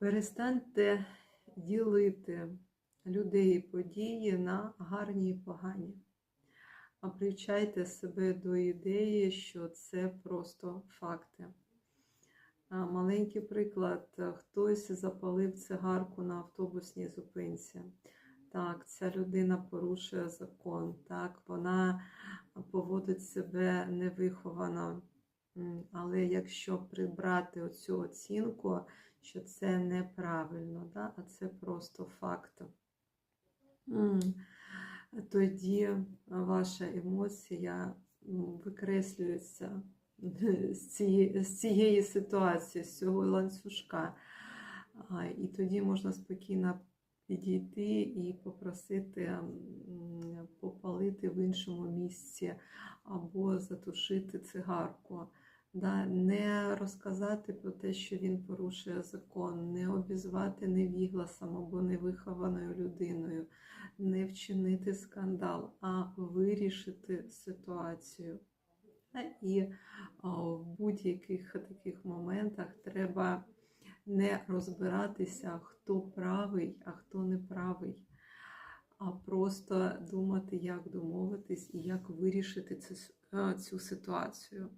Перестаньте ділити людей і події на гарні і погані. А привчайте себе до ідеї, що це просто факти. Маленький приклад: хтось запалив цигарку на автобусній зупинці. Так, ця людина порушує закон, так, вона поводить себе невиховано. Але якщо прибрати оцю оцінку, що це неправильно, да? а це просто факт, тоді ваша емоція викреслюється з цієї, з цієї ситуації, з цього ланцюжка. І тоді можна спокійно підійти і попросити попалити в іншому місці або затушити цигарку. Да, не розказати про те, що він порушує закон, не обізвати невігласом або невихованою людиною, не вчинити скандал, а вирішити ситуацію. І в будь-яких таких моментах треба не розбиратися, хто правий, а хто неправий, а просто думати, як домовитись і як вирішити цю, е, цю ситуацію.